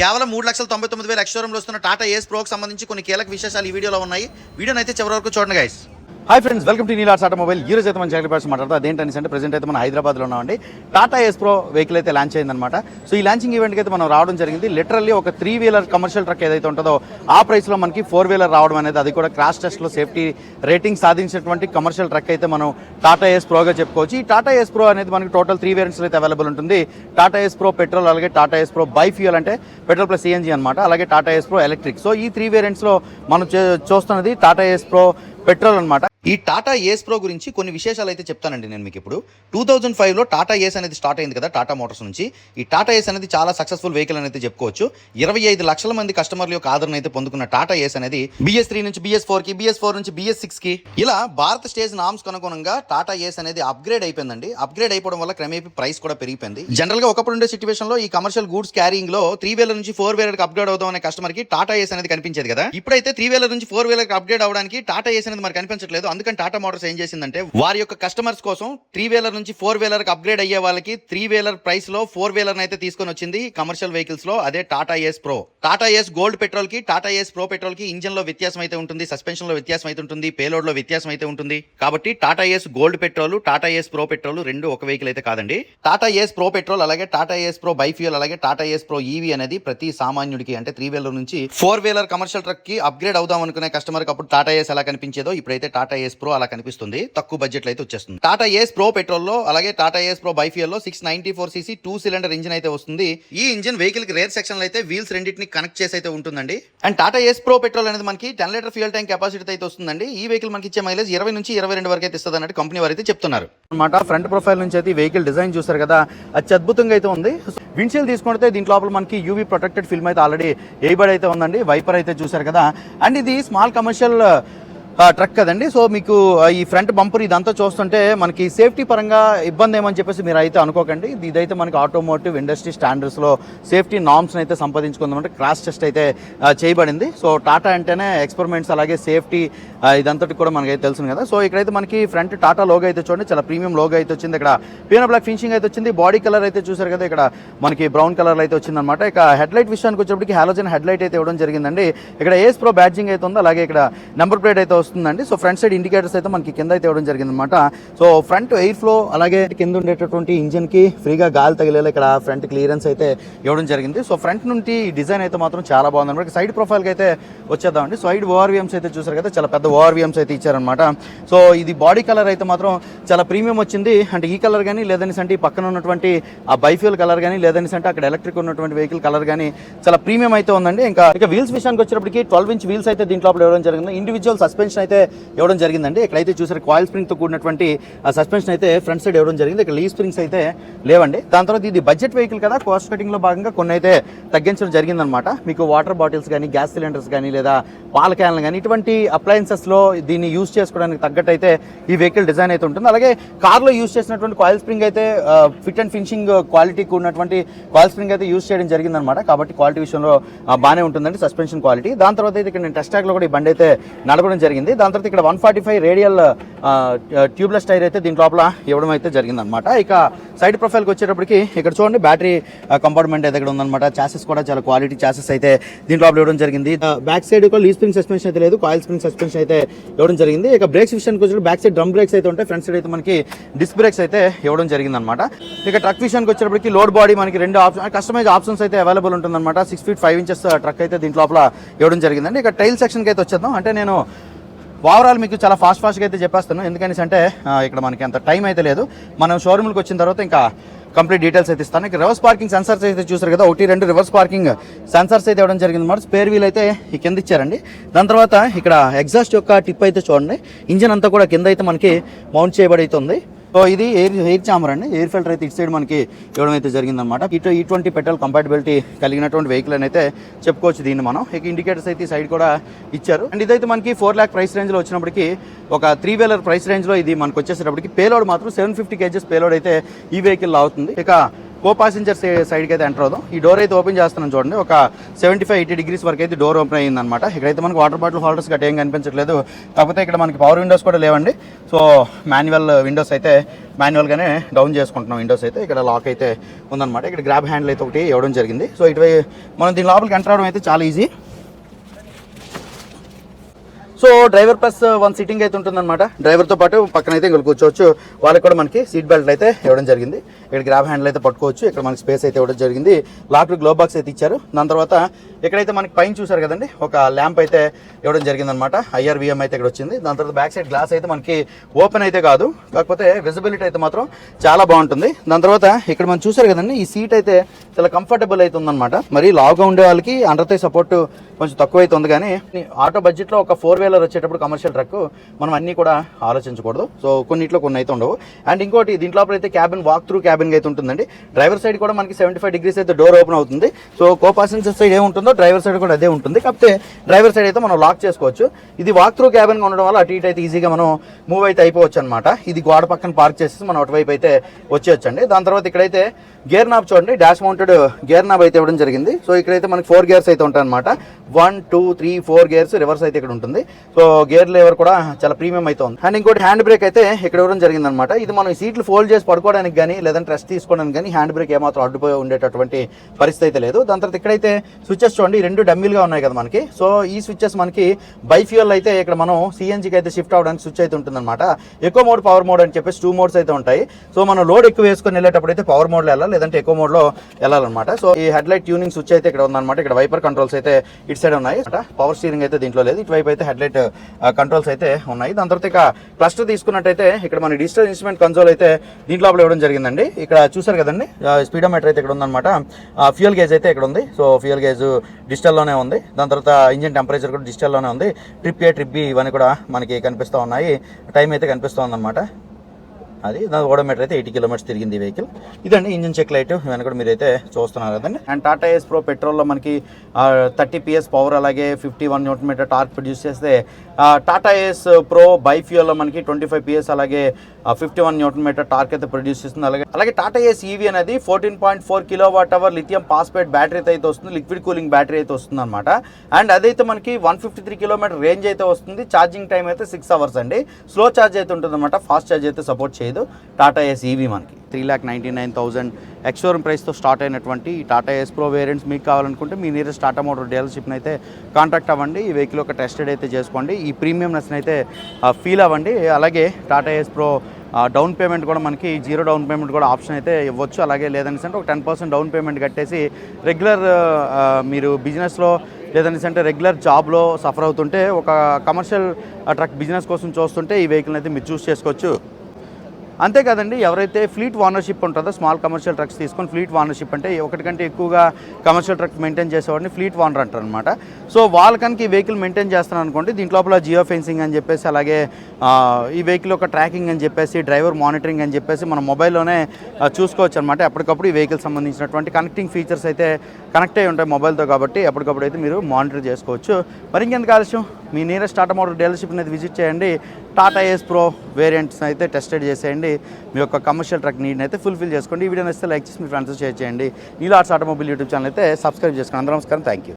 కేవలం మూడు లక్షల తొంభై తొమ్మిది వేల ఎక్స్షోరూమ్లో వస్తున్న టాటా ఏస్ ప్రోకి సంబంధించి కొన్ని కీలక విశేషాలు ఈ వీడియోలో ఉన్నాయి. వీడియోని అయితే చివరి వరకు చూడండి guys hi friends welcome to నీలాట్స్ automobile ఈ రోజు అయితే మన జాగ్రత్త పర్సన్ మాట్లాడతా. అదేంటని అంటే ప్రెసెంట్ అయితే మన హైదరాబాద్లో ఉన్నామండి టాటా ఎస్ ప్రో వెహికల్ అయితే లాంచ్ అయిందనమాట సో ఈ లాంచింగ్ ఈవెంట్కి అయితే మనం రావడం జరిగింది. లిటరల్లీ ఒక త్రీ వీలర్ కమర్షియల్ ట్రక్ ఏదైతే ఉంటుందో ఆ ప్రైస్లో మనకి ఫోర్ వీలర్ రావడం అనేది అది కూడా క్రాష్ టెస్ట్లో సేఫ్టీ రేటింగ్ సాధించినటువంటి కమర్షియల్ ట్రక్ అయితే మనం టాటా ఎస్ ప్రోగా చెప్పుకోవచ్చు. ఈ టాటా ఎస్ ప్రో అనేది మనకి టోటల్ త్రీ వేరియంట్స్ అయితే అవైలబుల్ ఉంటుంది. టాటా ఎస్ ప్రో పెట్రోల్ అలాగే Tata Ace Pro bi fuel అంటే పెట్రోల్ ప్లస్ సిఎన్జీ అనమాట అలాగే Tata Ace Pro electric so ఈ త్రీ వేరియంట్స్లో మనం చూస్తున్నది టాటా ఎస్ ప్రో పెట్రోల్ అనమాట ఈ టాటా ఏస్ ప్రో గురించి కొన్ని విశేషాలు అయితే చెప్తానండి నేను మీకు ఇప్పుడు. టూ థౌజండ్ ఫైవ్లో టాటా ఏస్ అనేది స్టార్ట్ అయింది కదా టాటా మోటార్స్ నుంచి. ఈ టాటా ఏస్ అనేది చాలా సక్సెస్ఫుల్ వెహికల్ అనేది చెప్పుకోవచ్చు. ఇరవై ఐదు లక్షల మంది కస్టమర్ల యొక్క ఆదరణ అయితే పొందుకున్న టాటా ఏస్ అనేది బిఎస్ త్రీ నుంచి బిఎస్ ఫోర్కి బిఎస్ ఫోర్ నుంచి బిఎస్ సిక్స్కి. ఇలా భారత స్టేజ్ నామ్స్ అనుగుణంగా టాటా ఏస్ అనేది అప్గ్రేడ్ అయిపోయిందండి. అప్గ్రేడ్ అయిపోవడం వల్ల క్రమేపీ ప్రైస్ కూడా పెరిగిపోయింది. జనరల్గా ఒకప్పుడు ఉండే సిచువేషన్లో ఈ కమర్షియల్ గూడ్స్ క్యారింగ్లో త్రీ వీలర్ నుంచి ఫోర్ వీలర్కి అప్గ్రేడ్ అవుదాం అనే కస్టమర్కి టాటా ఏస్ అనేది కనిపించేది కదా. ఇప్పుడైతే త్రీ వీలర్ నుంచి ఫోర్ వీలర్కి అప్గ్రేడ్ అవడానికి టాటా ఏస్ అనేది మరి కనిపించట్లేదు. అందుకని టాటా మోటార్స్ ఏం చేసిందంటే వారి యొక్క కస్టమర్స్ కోసం త్రీ వీలర్ నుంచి ఫోర్ వీలర్కి అప్గ్రేడ్ అయ్యే వాళ్ళకి త్రీ వీలర్ ప్రైస్లో ఫోర్ వీలర్ అయితే తీసుకొని వచ్చింది కమర్షియల్ వెహికల్స్లో అదే Tata Ace Pro Tata Ace Gold పెట్రోల్కి టాటా ఏస్ ప్రో పెట్రోల్కి ఇంజన్లో వ్యత్యాసం అయితే ఉంటుంది సస్పెన్షన్లో వ్యత్యాసం అయితే ఉంటుంది పేలోడ్లో వ్యత్యాసం అయితే ఉంటుంది. కాబట్టి Tata Ace Gold petrol Tata Ace Pro petrol రెండు ఒక వెహికల్ అయితే కాదండి. టాటా ఏస్ ప్రో పెట్రోల్ అలాగే టాటా ఏస్ ప్రో బైఫ్యూల్ అలాగే టాటా ఏస్ ప్రో ఈవీ అనేది ప్రతి సామాన్యుడికి అంటే త్రీ వీలర్ నుంచి ఫోర్ వీలర్ కమర్షియల్ ట్రక్కి అప్గ్రేడ్ అవుదాం అనుకునే కస్టమర్ అప్పుడు టాటా ఏస్ ఎలా కనిపించేదో ఇప్పుడైతే టాటా ఏస్ ప్రో అలా కనిపిస్తుంది. తక్కువ బడ్జెట్లో అయితే వచ్చేస్తుంది. టాటా ఏస్ ప్రో పెట్రోల్లో అలాగే టాటా ఏస్ ప్రో బై లో six ninety four CC two cylinder engine అయితే వస్తుంది. ఈ ఇంజిన్ వెహికల్కి రేర్ సెక్షన్ అయితే వీల్స్ రెండింటిని కనెక్ట్ చేసి అయితే ఉంటుందండి. And Tata Ace Pro petrol అనేది మనకి ten litre fuel tank capacity అయితే వస్తుందండి. ఈ వెహికల్ మనకి ఇచ్చే మైలేజ్ ఇరవై నుంచి ఇరవై రెండు వరకు అయితే ఇస్తుంది అన్నట్టు కంపెనీ వారు అయితే చెప్తున్నారు. అనమాట ఫ్రంట్ ప్రొఫైల్ నుంచి అయితే వెహికల్ డిజైన్ చూసారు కదా అది అద్భుతంగా అయితే ఉంది. విండ్షీల్ తీసుకుంటే దీంట్లో లోపల మనకి యూవీ ప్రొటెక్టెడ్ ఫిల్మ్ అయితే ఆల్రెడీ వేయబడి అయితే ఉందండి. వైపర్ అయితే చూసారు కదా. అండ్ ఇది స్మాల్ కమర్షియల్ ట్రక్ కదండి. సో మీకు ఈ ఫ్రంట్ బంపర్ ఇదంతా చూస్తుంటే మనకి సేఫ్టీ పరంగా ఇబ్బంది ఏమని చెప్పేసి మీరు అయితే అనుకోకండి. ఇది- ఇదైతే మనకి ఆటోమోటివ్ ఇండస్ట్రీ స్టాండర్డ్స్లో సేఫ్టీ నామ్స్ అయితే సంపాదించుకుందామంటే క్రాష్ టెస్ట్ అయితే చేయబడింది. సో టాటా అంటేనే ఎక్స్పెరిమెంట్స్ అలాగే సేఫ్టీ ఇదంతటి కూడా మనకైతే తెలుసు కదా. సో ఇక్కడైతే మనకి ఫ్రంట్ టాటా లోగో అయితే చూడండి. చాలా ప్రీమియం లోగో అయితే వచ్చింది. ఇక్కడ పీన బ్లాక్ ఫినిషింగ్ అయితే వచ్చింది. బాడీ కలర్ అయితే చూసారు కదా. ఇక్కడ మనకి బ్రౌన్ కలర్ అయితే వచ్చింది అనమాట ఇక హెడ్ లైట్ విషయానికి వచ్చేప్పటికి హాలోజన్ హెడ్ లైట్ అయితే ఇవ్వడం జరిగిందండి. ఇక్కడ ఏస్ ప్రో బ్యాడ్జింగ్ అయితే ఉంది. అలాగే ఇక్కడ నెంబర్ ప్లేట్ అయితే వస్తుందండి. సో ఫ్రంట్ సైడ్ ఇండికేటర్స్ అయితే మనకి కింద అయితే ఇవ్వడం జరిగింది అనమాట సో ఫ్రంట్ ఎయిర్ ఫ్లో అలాగే కింద ఉండేటటువంటి ఇంజిన్కి ఫ్రీగా గాలి తగిలేలా ఇక్కడ ఫ్రంట్ క్లియరెన్స్ అయితే ఇవ్వడం జరిగింది. సో ఫ్రంట్ నుండి డిజైన్ అయితే మాత్రం చాలా బాగుంది అనమాట సైడ్ ప్రొఫైల్ అయితే వచ్చేద్దామండి. సైడ్ ఓఆర్విఎమ్స్ అయితే చూసారు కదా చాలా పెద్ద ఓఆర్విఎమ్స్ అయితే ఇచ్చారనమాట సో ఇది బాడీ కలర్ అయితే మాత్రం చాలా ప్రీమియం వచ్చింది. అంటే ఈ కలర్ కానీ లేదనేసి అంటే ఈ పక్కన ఉన్నటువంటి ఆ బైఫ్యూల్ కలర్ కానీ లేదనేసి అంటే అక్కడ ఎలక్ట్రిక్ ఉన్నటువంటి వెహికల్ కలర్ కానీ చాలా ప్రీమియం అయితే ఉందండి. ఇంకా ఇక వీల్స్ విషయానికి వచ్చేటప్పటికి ట్వెల్వ్ ఇంచ్ వీల్స్ అయితే దీంట్లో ఇవ్వడం జరిగింది. ఇండివిజువల్ సస్పెన్షన్ అయితే ఇవ్వడం జరిగిందండి. ఇక్కడైతే చూసారు కాయిల్ స్ప్రింగ్తో కూడినటువంటి ఆ సస్పెన్షన్ అయితే ఫ్రంట్ సైడ్ ఇవ్వడం జరిగింది. ఇక్కడ లీ స్ప్రింగ్స్ అయితే లేవండి. దాని తర్వాత ఇది బడ్జెట్ వెహికల్ కదా కాస్ట్ కటింగ్లో భాగంగా కొన్ని అయితే తగ్గించడం జరిగిందనమాట మీకు వాటర్ బాటిల్స్ కానీ గ్యాస్ సిలిండర్స్ కానీ లేదా పాల క్యాన్లు కానీ ఇటువంటి అప్లయన్సెస్లో దీన్ని యూస్ చేసుకోవడానికి తగ్గట్టు అయితే ఈ వెహికల్ డిజైన్ అయితే ఉంటుంది. అలాగే కార్లో యూస్ చేసినటువంటి కాయిల్ స్ప్రింగ్ అయితే ఫిట్ అండ్ ఫినిషింగ్ క్వాలిటీకి ఉన్నటువంటి కాయిల్ స్ప్రింగ్ అయితే యూస్ చేయడం జరిగిందనమాట కాబట్టి క్వాలిటీ విషయంలో బాగానే ఉంటుందండి సస్పెన్షన్ క్వాలిటీ దాని తర్వాత అయితే ఇక్కడ నేను టెస్ట్ ట్రాక్లో కూడా ఈ బండి అయితే నడపడం జరిగింది. దాని తర్వాత ఇక్కడ one forty five radial tubeless tyre అయితే దీని లోపల ఇవ్వడం అయితే జరిగిందనమాట ఇక సైడ్ ప్రొఫైల్కి వచ్చేటప్పటికి ఇక్కడ చూడండి బ్యాటరీ కంపార్ట్మెంట్ అయితే ఇక్కడ ఉందన్నమాట. చాసెస్ కూడా చాలా క్వాలిటీ చాసెస్ అయితే దీంట్లో ఇవ్వడం జరిగింది. బ్యాక్ సైడ్ కూడా లీ స్ప్రింగ్ సస్పెన్షన్ అయితే లేదు కాయిల్ స్ప్రింగ్ సస్పెన్షన్ అయితే ఇవ్వడం జరిగింది. ఇక బ్రేక్స్ విషయానికి వచ్చినప్పుడు బ్యాక్ సైడ్ డ్రమ్ బ్రేక్స్ అయితే ఉంటాయి ఫ్రంట్ సైడ్ అయితే మనకి డిస్క్ బ్రేక్స్ అయితే ఇవ్వడం జరిగింది అనమాట ఇక ట్రక్ విషయానికి వచ్చేటప్పటికి లోడ్ బాడీ మనకి రెండు ఆప్షన్ కస్టమైజ్ ఆప్షన్స్ అయితే అవైలబుల్ ఉంటుందన్నమాట. Six feet five inches truck అయితే దీంట్ లోపల ఇవ్వడం జరిగిందండి. ఇక టైల్ సెక్షన్కి అయితే వచ్చేద్దాం. అంటే నేను ఓవరాల్ మీకు చాలా ఫాస్ట్ ఫాస్ట్గా అయితే చెప్పేస్తాను. ఎందుకని అంటే ఇక్కడ మనకి అంత టైం అయితే లేదు. మనం షోరూమ్కి వచ్చిన తర్వాత ఇంకా కంప్లీట్ డీటెయిల్స్ అయితే ఇస్తాను. ఇక రివర్స్ పార్కింగ్ సెన్సర్స్ అయితే చూసారు కదా ఒకటి రెండు రివర్స్ పార్కింగ్ సెన్సర్స్ అయితే ఇవ్వడం జరిగింది అనమాట స్పేర్ వీల్ అయితే ఈ కింద ఇచ్చారండి. దాని తర్వాత ఇక్కడ ఎగ్జాస్ట్ యొక్క టిప్ అయితే చూడండి. ఇంజిన్ అంతా కూడా కింద అయితే మనకి మౌంట్ చేయబడి అయితే ఉంది. సో ఇది ఎయిర్ ఎయిర్ చాంబర్ అండి. ఎయిర్ ఫిల్టర్ అయితే ఇటు సైడ్ మనకి ఇవ్వడం అయితే జరిగిందనమాట ఇటు ఇటువంటి పెట్రోల్ కంపాటబిలిటీ కలిగినటువంటి వెహికల్ అని అయితే చెప్పుకోవచ్చు దీన్ని మనం. ఇక ఇండికేటర్స్ అయితే సైడ్ కూడా ఇచ్చారు. అండ్ ఇదైతే మనకి ఫోర్ ల్యాక్ ప్రైస్ రేంజ్లో వచ్చినప్పటికి ఒక త్రీ వీలర్ ప్రైస్ రేంజ్లో ఇది మనకు వచ్చేసేటప్పటికి పేలోడ్ మాత్రం సెవెన్ ఫిఫ్టీ కేజెస్ పేలోడ్ అయితే ఈ వెహికల్ అవుతుంది. ఇక కో ప్యాసింజర్ సైడ్కి అయితే ఎంటర్ అవుదాం. ఈ డోర్ అయితే ఓపెన్ చేస్తున్నాం చూడండి. ఒక సెవెంటీ ఫైవ్ ఎయిటీ డిగ్రీస్ వరకు అయితే డోర్ ఓపెన్ అయ్యింది అనమాట ఇక్కడైతే మనకి వాటర్ బాటిల్ హోల్డర్స్ గట్ట ఏం కనిపించట్లేదు. కాకపోతే ఇక్కడ మనకి పవర్ విండోస్ కూడా లేవండి. సో మాన్యువల్ విండోస్ అయితే మాన్యువల్గానే డౌన్ చేసుకుంటున్నాం విండోస్ అయితే. ఇక్కడ లాక్ అయితే ఉందన్నమాట. ఇక్కడ గ్రాబ్ హ్యాండిల్ అయితే ఒకటి ఇవ్వడం జరిగింది. సో ఇటువై మనం దీని లోపలికి ఎంటర్ అవడం అయితే చాలా easy so driver plus one seating అయితే ఉంటుందన్నమాట. డ్రైవర్తో పాటు పక్కన అయితే ఇంకొక కూర్చోవచ్చు. వాళ్ళకి కూడా మనకి సీట్ బెల్ట్ అయితే ఇవ్వడం జరిగింది. ఇక్కడ గ్రాబ్ హ్యాండిల్ అయితే పట్టుకోవచ్చు. ఇక్కడ మనకి స్పేస్ అయితే ఇవ్వడం జరిగింది. లాక్ గ్లో బాక్స్ అయితే ఇచ్చారు. దాని తర్వాత ఇక్కడైతే మనకి పైన చూసారు కదండి ఒక ల్యాంప్ అయితే ఇవ్వడం జరిగిందనమాట ఐఆర్విఎం అయితే ఇక్కడ వచ్చింది. దాని తర్వాత బ్యాక్ సైడ్ గ్లాస్ అయితే మనకి ఓపెన్ అయితే కాదు. కాకపోతే విజిబిలిటీ అయితే మాత్రం చాలా బాగుంటుంది. దాని తర్వాత ఇక్కడ మనం చూసారు కదండి ఈ సీట్ అయితే చాలా కంఫర్టబుల్ అయితే ఉందన్నమాట. మరి లావుగా ఉండే వాళ్ళకి అండర్తో సపోర్ట్ కొంచెం తక్కువ అయితే ఉంది కానీ ఆటో బడ్జెట్లో ఒక ఫోర్ వీలర్ వచ్చేటప్పుడు కమర్షియల్ ట్రక్ మనం అన్నీ కూడా ఆలోచించకూడదు. సో కొన్నిట్లో కొన్ని అయితే ఉండవు. అండ్ ఇంకోటి దీంట్లో అయితే క్యాబిన్ వాక్ త్రూ క్యాబిన్ అయితే ఉంటుందండి. డ్రైవర్ సైడ్ కూడా మనకి సెవెంటీ ఫైవ్ డిగ్రీస్ అయితే డోర్ ఓపెన్ అవుతుంది. సో కో పాసెంజర్ సైడ్ ఏముంటుందో డ్రైవర్ సైడ్ కూడా అదే ఉంటుంది. కాకపోతే డ్రైవర్ సైడ్ అయితే మనం లాక్ చేసుకోవచ్చు. ఇది వాక్ త్రూ క్యాబిన్ ఉండడం వల్ల అటు ఇటు అయితే ఈజీగా మనం మూవ్ అయితే అయిపోవచ్చు అనమాట ఇది గోడ పక్కన పార్క్ చేసేసి మనం అటువైపు అయితే వచ్చేయచ్చండి. దాని తర్వాత ఇక్కడైతే గేర్ నాబ్ చూడండి. డాష్ మౌంటెడ్ గేర్ నాబ్ అయితే ఇవ్వడం జరిగింది. సో ఇక్కడైతే మనకి ఫోర్ గేర్స్ అయితే ఉంటాయి అనమాట one two three four gears reverse అయితే ఇక్కడ ఉంటుంది. సో గేర్ లేవర్ కూడా చాలా ప్రీమియం అయితే ఉంది. అండ్ ఇంకోటి హ్యాండ్ బ్రేక్ అయితే ఇక్కడ ఇవ్వడం జరిగింది అనమాట ఇది మనం ఈ సీట్లు ఫోల్డ్ చేసి పడుకోవడానికి కానీ లేదంటే రెస్ట్ తీసుకోవడానికి కానీ హ్యాండ్ బ్రేక్ ఏమాత్రం అడ్డుపోయి ఉండేటటువంటి పరిస్థితి అయితే లేదు. దాని తర్వాత ఇక్కడైతే స్విచ్చెస్ చూడండి రెండు డమ్మీలుగా ఉన్నాయి కదా మనకి. సో ఈ స్విచ్చెస్ మనకి బైఫ్యూయల్ అయితే ఇక్కడ మనం సిఎన్జికి అయితే షిఫ్ట్ అవడానికి స్విచ్ అయితే ఉంటుందన్నమాట. ఎక్కువ మోడ్ పవర్ మోడ్ అని చెప్పేసి టూ మోడ్స్ అయితే ఉంటాయి. సో మనం లోడ్ ఎక్కువ వేసుకొని వెళ్ళేటప్పుడు అయితే పవర్ మోడ్లో వెళ్ళాలి లేదంటే ఎక్కువ మోడ్లో వెళ్ళాలన్నమాట. సో ఈ హెడ్ లైట్ ట్యూనింగ్ స్విచ్ అయితే ఇక్కడ ఉందన్నమాట. ఇక్కడ వైపర్ కంట్రోల్స్ అయితే ఇటు సైడ్ ఉన్నాయి. పవర్ స్టీరింగ్ అయితే దీంట్లో లేదు. ఇటువైపు అయితే హెడ్ లైట్ కంట్రోల్స్ అయితే ఉన్నాయి. దాని తర్వాత ఇక క్లస్టర్ తీసుకున్నట్టయితే ఇక్కడ మన డిజిటల్ ఇన్స్ట్రుమెంట్ కన్సోల్ అయితే దీంట్లో ఇవ్వడం జరిగిందండి. ఇక్కడ చూసారు కదండి? స్పీడోమీటర్ అయితే ఇక్కడ ఉందన్నమాట. ఫ్యూయల్ గేజ్ అయితే ఇక్కడ ఉంది. సో ఫ్యూయల్ గేజ్ డిజిటల్లోనే ఉంది. దాని తర్వాత ఇంజిన్ టెంపరేచర్ కూడా డిజిటల్లోనే ఉంది. ట్రిప్ ఏ ట్రిప్ బి ఇవన్నీ కూడా మనకి కనిపిస్తూ ఉన్నాయి. టైం అయితే కనిపిస్తూ ఉందన్నమాట. అది దాని ఓడోమీటర్ అయితే ఎయిటీ కిలోమీటర్స్ తిరిగింది వెహికల్. ఇదండి ఇంజిన్ చెక్ లైట్. ఇవన్నీ కూడా మీరైతే చూస్తున్నారు కదండి. అండ్ టాటా ఎస్ ప్రో పెట్రోల్లో మనకి థర్టీ పిఎస్ పవర్ అలాగే fifty one newton metre torque produce చేస్తే టాటా ఎస్ ప్రో బై ఫ్యూల్లో మనకి ట్వంటీ ఫైవ్ పిఎస్ అలాగే fifty one newton metre torque అయితే ప్రొడ్యూస్ చేస్తుంది. అలాగే అలాగే టాటా ఎస్ ఈవీ అనేది fourteen point four kilowatt hour lithium phosphate battery అయితే వస్తుంది లిక్విడ్ కూలింగ్ బ్యాటరీ అయితే వస్తుంది అనమాట అండ్ అదైతే మనకి one fifty three kilometre range అయితే వస్తుంది ఛార్జింగ్ టైం అయితే సిక్స్ అవర్స్ అండి. స్లో ఛార్జ్ అయితే ఉంటుంది అనమాట ఫాస్ట్ ఛార్జ్ అయితే సపోర్ట్ చేయదు. టాటా ఎస్ ఈవీ మనకి. Three lakh ninety nine thousand ex showroom ప్రైస్తో స్టార్ట్ అయినటువంటి ఈ టాటా ఎస్ ప్రో వేరియంట్స్ మీకు కావాలనుకుంటే మీ నియరెస్ట్ టాటా మోటార్ డీలర్షిప్ని అయితే కాంటాక్ట్ అవ్వండి. ఈ వెహికల్ ఒక టెస్టెడ్ అయితే చేసుకోండి. ఈ ప్రీమియంనెస్ని అయితే ఫీల్ అవ్వండి. అలాగే Tata Ace Pro down payment కూడా మనకి జీరో డౌన్ పేమెంట్ కూడా ఆప్షన్ అయితే ఇవ్వచ్చు. అలాగే లేదని అంటే ఒక టెన్ పర్సెంట్ డౌన్ పేమెంట్ కట్టేసి రెగ్యులర్ మీరు బిజినెస్లో లేదని అంటే రెగ్యులర్ జాబ్లో సఫర్ అవుతుంటే ఒక కమర్షియల్ ట్రక్ బిజినెస్ కోసం చూస్తుంటే ఈ వెహికల్ని అయితే మీరు చూస్ చేసుకోవచ్చు. అంతేకాదండి ఎవరైతే ఫ్లీట్ ఓనర్షిప్ ఉంటుందో స్మాల్ కమర్షియల్ ట్రక్స్ తీసుకొని ఫ్లీట్ ఓనర్షిప్ అంటే ఒకటి కంటే ఎక్కువగా కమర్షియల్ ట్రక్ మెయింటైన్ చేసేవాడిని ఫ్లీట్ ఓనర్ అంటారు అనమాట సో వాళ్ళకనికి ఈ వెహికల్ మెయింటైన్ చేస్తాను అనుకోండి దీంట్లో జియో ఫెన్సింగ్ అని చెప్పేసి అలాగే ఈ వెహికల్ యొక్క ట్రాకింగ్ అని చెప్పేసి డ్రైవర్ మానిటరింగ్ అని చెప్పేసి మన మొబైల్లోనే చూసుకోవచ్చు అనమాట ఎప్పటికప్పుడు ఈ వెహికల్ సంబంధించినటువంటి కనెక్టింగ్ ఫీచర్స్ అయితే కనెక్ట్ అయి ఉంటాయి మొబైల్తో కాబట్టి ఎప్పటికప్పుడు అయితే మీరు మానిటర్ చేసుకోవచ్చు. మరి ఇంకెందుకు ఆలస్యం? మీ నియరెస్ట్ టాటా మోటార్ డీలర్షిప్ అనేది విజిట్ చేయండి. టాటా ఏస్ ప్రో వేరియంట్స్ అయితే టెస్టెడ్ చేసేయండి. మీ యొక్క కమర్షియల్ ట్రక్ నీడ్ని అయితే ఫుల్ఫిల్ చేసుకోండి. ఈ వీడియో నచ్చితే లైక్ చేసి మీ ఫ్రెండ్స్ షేర్ చేయండి. నీలో ఆర్ట్స్ ఆటోమొబైల్ యూట్యూబ్ ఛానల్ అయితే సబ్స్క్రైబ్ చేసుకోండి అందరం నమస్కారం. Thank you